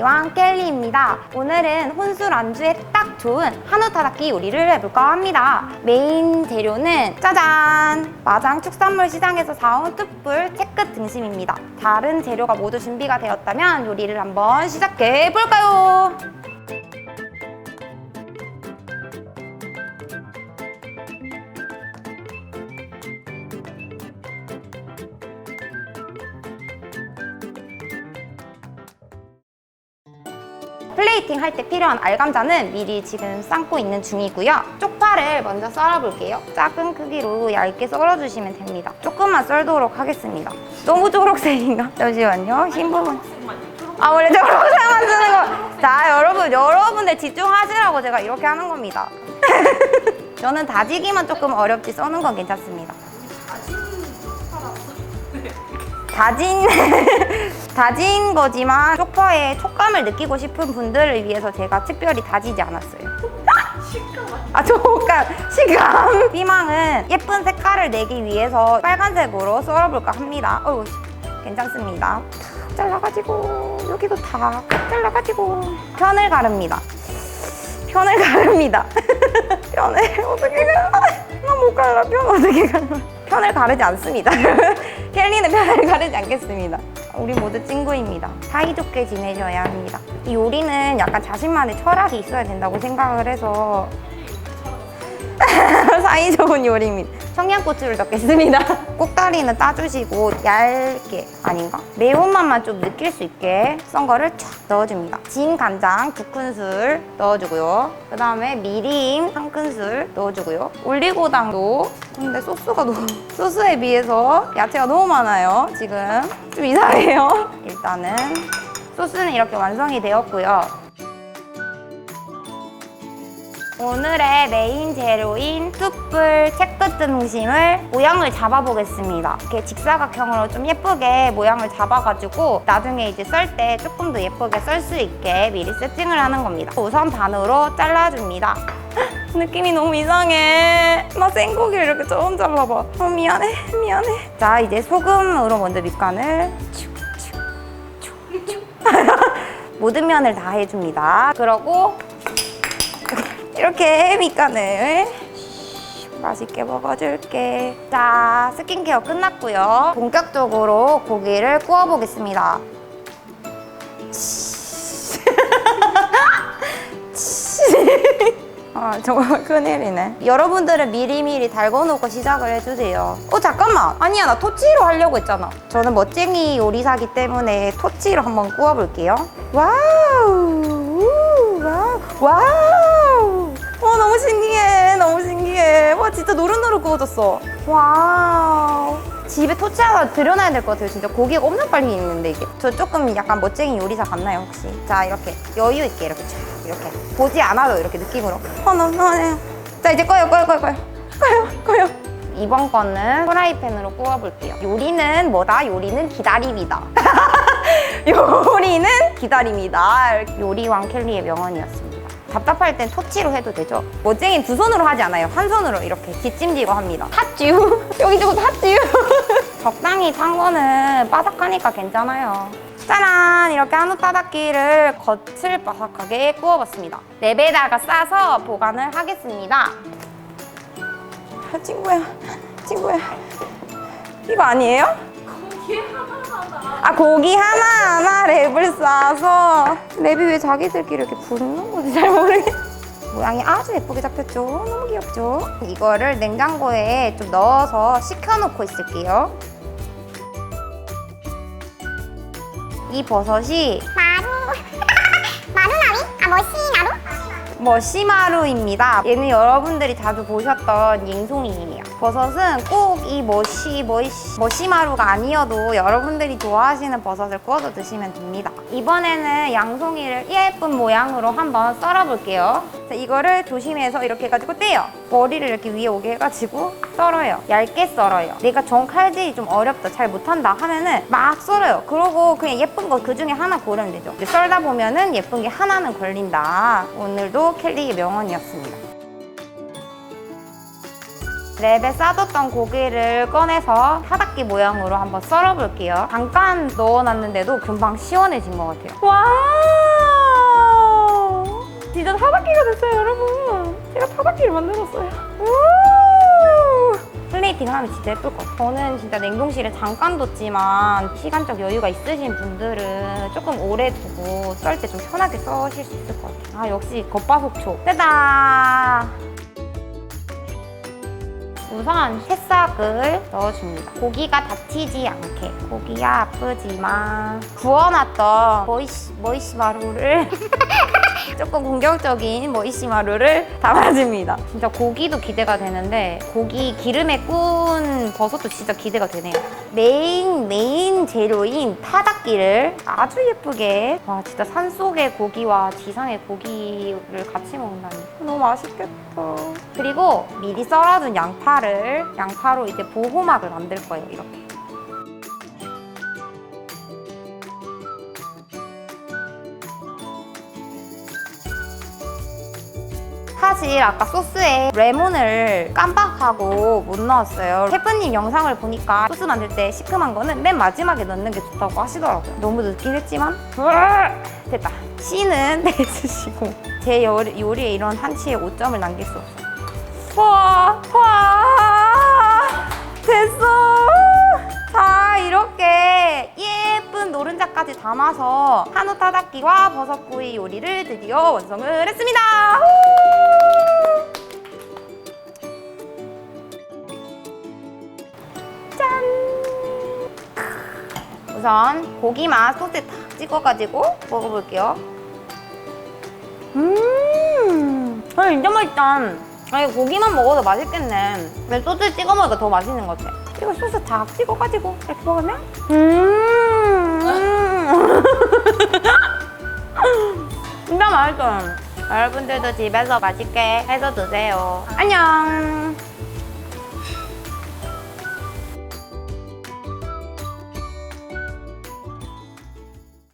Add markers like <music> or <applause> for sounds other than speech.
요리왕 켈리입니다. 오늘은 혼술 안주에 딱 좋은 한우 타다키 요리를 해볼까 합니다. 메인 재료는 짜잔! 마장 축산물 시장에서 사온 뚝불 채끝 등심입니다. 다른 재료가 모두 준비가 되었다면 요리를 한번 시작해 볼까요? 플레이팅 할 때 필요한 알감자는 미리 지금 삶고 있는 중이고요. 쪽파를 먼저 썰어볼게요. 작은 크기로 얇게 썰어주시면 됩니다. 조금만 썰도록 하겠습니다. 너무 초록색인가? 잠시만요. 흰 부분. 아 원래 초록색만 쓰는 <laughs> 거. 자 여러분 여러분들 집중하시라고 제가 이렇게 하는 겁니다. <laughs> 저는 다지기만 조금 어렵지 써는 건 괜찮습니다. 다진 <laughs> 다진 거지만 쪽파의 촉감을 느끼고 싶은 분들을 위해서 제가 특별히 다지지 않았어요. 아 촉감, 식감. 피망은 예쁜 색깔을 내기 위해서 빨간색으로 썰어볼까 합니다. 어우, 괜찮습니다. 탁 잘라가지고 여기도 다 잘라가지고 편을 가릅니다. 편을 <laughs> 가릅니다. <laughs> 편을 어떻게 갈라? 나못 갈라. 편 어떻게 갈라? 편을 가르지 않습니다. <laughs> 켈리는 편을 가르지 않겠습니다. 우리 모두 친구입니다. 사이좋게 지내셔야 합니다. 이 요리는 약간 자신만의 철학이 있어야 된다고 생각을 해서 <laughs> 사이좋은 요리입니다. 청양고추를 넣겠습니다. 꼭다리는 <laughs> 따주시고 얇게 아닌가? 매운맛만 좀 느낄 수 있게 썬 거를 쫙 넣어줍니다. 진 간장 두 큰술 넣어주고요. 그 다음에 미림 한 큰술 넣어주고요. 올리고당도 근데 소스가 너무 <laughs> 소스에 비해서 야채가 너무 많아요. 지금 좀 이상해요. 일단은 소스는 이렇게 완성이 되었고요. 오늘의 메인 재료인 뚝불 채끝 등심을 모양을 잡아보겠습니다. 이렇게 직사각형으로 좀 예쁘게 모양을 잡아가지고 나중에 이제 썰 때 조금 더 예쁘게 썰 수 있게 미리 세팅을 하는 겁니다. 우선 반으로 잘라줍니다. 헉, <laughs> 느낌이 너무 이상해. 나 생고기를 이렇게 처음 잘라봐. 어, 미안해, 미안해. 자, 이제 소금으로 먼저 밑간을. <laughs> 모든 면을 다 해줍니다. 그러고 이렇게 밑간을 맛있게 먹어줄게. 자, 스킨케어 끝났고요. 본격적으로 고기를 구워보겠습니다. <laughs> 아, 정말 큰일이네. 여러분들은 미리미리 달궈놓고 시작을 해주세요. 어, 잠깐만. 아니야, 나 토치로 하려고 했잖아. 저는 멋쟁이 요리사기 때문에 토치로 한번 구워볼게요. 와우! 우, 와우! 와우! 와, 진짜 노릇노릇 구워졌어. 와우. 집에 토치 하나 들여놔야 될 것 같아요. 진짜 고기가 엄청 빨리 익는데, 이게. 저 조금 약간 멋쟁이 요리사 같나요, 혹시? 자, 이렇게 여유 있게 이렇게 쫙 이렇게. 보지 않아도 이렇게 느낌으로. 어, 너무 편해. 자, 이제 꺼요, 꺼요, 꺼요, 꺼요. 꺼요, 꺼요. 이번 거는 프라이팬으로 구워볼게요. 요리는 뭐다? 요리는 기다림이다. <laughs> 요리는 기다림이다. 요리왕 켈리의 명언이었습니다. 답답할 땐 토치로 해도 되죠. 멋쟁이 두 손으로 하지 않아요. 한 손으로 이렇게 뒷짐지고 합니다. 핫쥬. <laughs> 여기 저거 핫쥬. <laughs> 적당히 찬 거는 바삭하니까 괜찮아요. 짜란! 이렇게 한우 따닥기를 겉을 바삭하게 구워봤습니다. 랩에다가 싸서 보관을 하겠습니다. 아, 친구야, 친구야. 이거 아니에요? 아 고기 하나하나 싸서 랩이 왜 자기들끼리 이렇게 붙는 건지 잘 모르겠 모양이 아주 예쁘게 잡혔죠? 너무 귀엽죠? 이거를 냉장고에 좀 넣어서 식혀놓고 있을게요 이 버섯이 마루 <laughs> 마루나루? 아 머시나루? 머시마루입니다. 얘는 여러분들이 자주 보셨던 잉송이에요. 버섯은 꼭 이 머시, 머시, 머시마루가 아니어도 여러분들이 좋아하시는 버섯을 구워서 드시면 됩니다. 이번에는 양송이를 예쁜 모양으로 한번 썰어볼게요. 자, 이거를 조심해서 이렇게 해가지고 떼요. 머리를 이렇게 위에 오게 해가지고 썰어요. 얇게 썰어요. 내가 정 칼질이 좀 어렵다, 잘 못한다 하면은 막 썰어요. 그러고 그냥 예쁜 거 그 중에 하나 고르면 되죠. 썰다 보면은 예쁜 게 하나는 걸린다. 오늘도 켈리의 명언이었습니다. 랩에 싸뒀던 고기를 꺼내서 타닥기 모양으로 한번 썰어볼게요. 잠깐 넣어놨는데도 금방 시원해진 것 같아요. 와! 진짜 타닥기가 됐어요, 여러분. 제가 타닥기를 만들었어요. 우! 플레이팅 하면 진짜 예쁠 것 같아요. 저는 진짜 냉동실에 잠깐 뒀지만 시간적 여유가 있으신 분들은 조금 오래 두고 썰 때 좀 편하게 써실 수 있을 것 같아요. 아, 역시 겉바속촉. 됐다! 우선 새싹을 넣어줍니다. 고기가 다치지 않게. 고기야 아프지만 구워놨던 머이시, 머이시 마루를 <laughs> 조금 공격적인 머이시마루를 담아줍니다. 진짜 고기도 기대가 되는데 고기 기름에 구운 버섯도 진짜 기대가 되네요. 메인 메인 재료인 타닥기를 아주 예쁘게 와 진짜 산속의 고기와 지상의 고기를 같이 먹는다니 너무 맛있겠다. 그리고 미리 썰어둔 양파를 양파로 이제 보호막을 만들 거예요. 이렇게. 사실 아까 소스에 레몬을 깜빡하고 못 넣었어요. 셰프님 영상을 보니까 소스 만들 때 시큼한 거는 맨 마지막에 넣는 게 좋다고 하시더라고요. 너무 늦긴 했지만! 됐다. 씨는 <laughs> 내주시고 제 요리, 요리에 이런 한치의 오점을 남길 수 없어요. 와, 와, 됐어. 자, 이렇게 예쁜 노른자까지 담아서 한우 타닥기와 버섯구이 요리를 드디어 완성을 했습니다. 우선 고기만 소스에 탁 찍어가지고 먹어볼게요. 음, 아, 진짜 맛있다. 아니, 고기만 먹어도 맛있겠네. 근데 소스 찍어 먹으니까 더 맛있는 것 같아. 이거 소스 다 찍어가지고 이렇게 먹으면? 음. <laughs> 진짜 맛있어요. 여러분들도 집에서 맛있게 해서 드세요. 안녕.